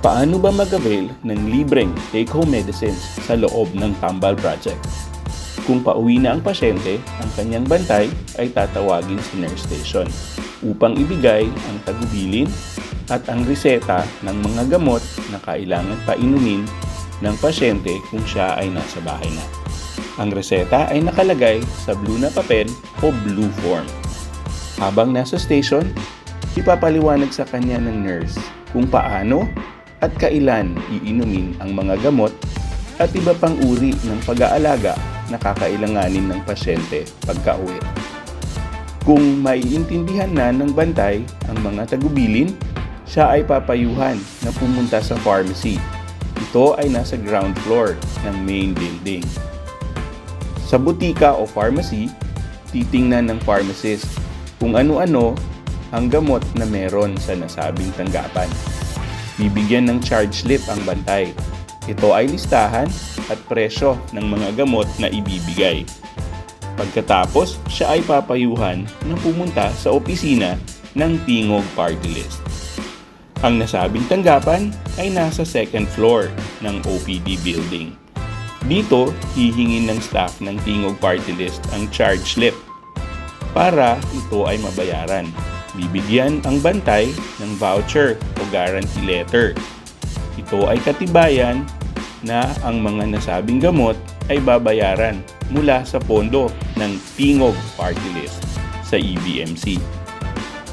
Paano ba mag-avail ng libreng take-home medicines sa loob ng Tambal Project? Kung pauwi na ang pasyente, ang kanyang bantay ay tatawagin sa nurse station upang ibigay ang tagubilin at ang reseta ng mga gamot na kailangan painumin ng pasyente kung siya ay nasa bahay na. Ang reseta ay nakalagay sa blue na papel o blue form. Habang nasa station, ipapaliwanag sa kanya ng nurse kung paano at kailan iinumin ang mga gamot at iba pang uri ng pag-aalaga na kakailanganin ng pasyente pagka-uwi. Kung maiintindihan na ng bantay ang mga tagubilin, siya ay papayuhan na pumunta sa pharmacy. Ito ay nasa ground floor ng main building. Sa butika o pharmacy, titingnan ng pharmacist kung ano-ano ang gamot na meron sa nasabing tanggapan. Bibigyan ng charge slip ang bantay. Ito ay listahan at presyo ng mga gamot na ibibigay. Pagkatapos, siya ay papayuhan na pumunta sa opisina ng Tingog Party List. Ang nasabing tanggapan ay nasa second floor ng OPD building. Dito, hihingin ng staff ng Tingog Party List ang charge slip para ito ay mabayaran. Bibigyan ang bantay ng voucher o guarantee letter. Ito ay katibayan na ang mga nasabing gamot ay babayaran mula sa pondo ng Tingog Party List sa EBMC.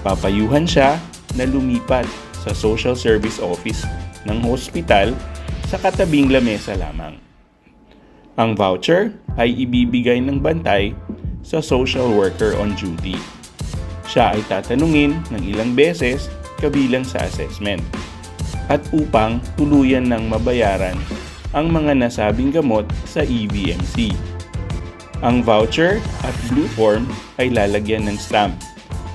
Papayuhan siya na lumipat sa Social Service Office ng hospital sa katabing lamesa lamang. Ang voucher ay ibibigay ng bantay sa social worker on duty. Siya ay tatanungin ng ilang beses kabilang sa assessment at upang tuluyan ng mabayaran ang mga nasabing gamot sa EVMC. Ang voucher at blue form ay lalagyan ng stamp.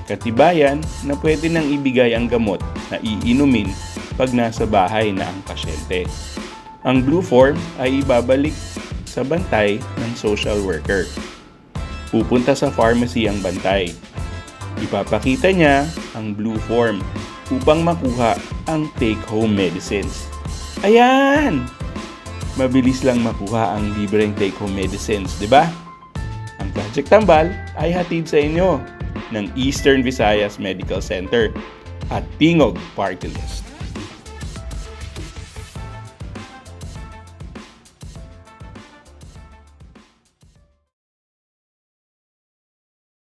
Katibayan na pwede nang ibigay ang gamot na iinumin pag nasa bahay na ang pasyente. Ang blue form ay ibabalik sa bantay ng social worker. Pupunta sa pharmacy ang bantay. Ipapakita niya ang blue form upang makuha ang take-home medicines. Ayan! Mabilis lang makuha ang libreng take-home medicines, di ba? Ang Project Tambal ay hatid sa inyo ng Eastern Visayas Medical Center at Tingog Party List.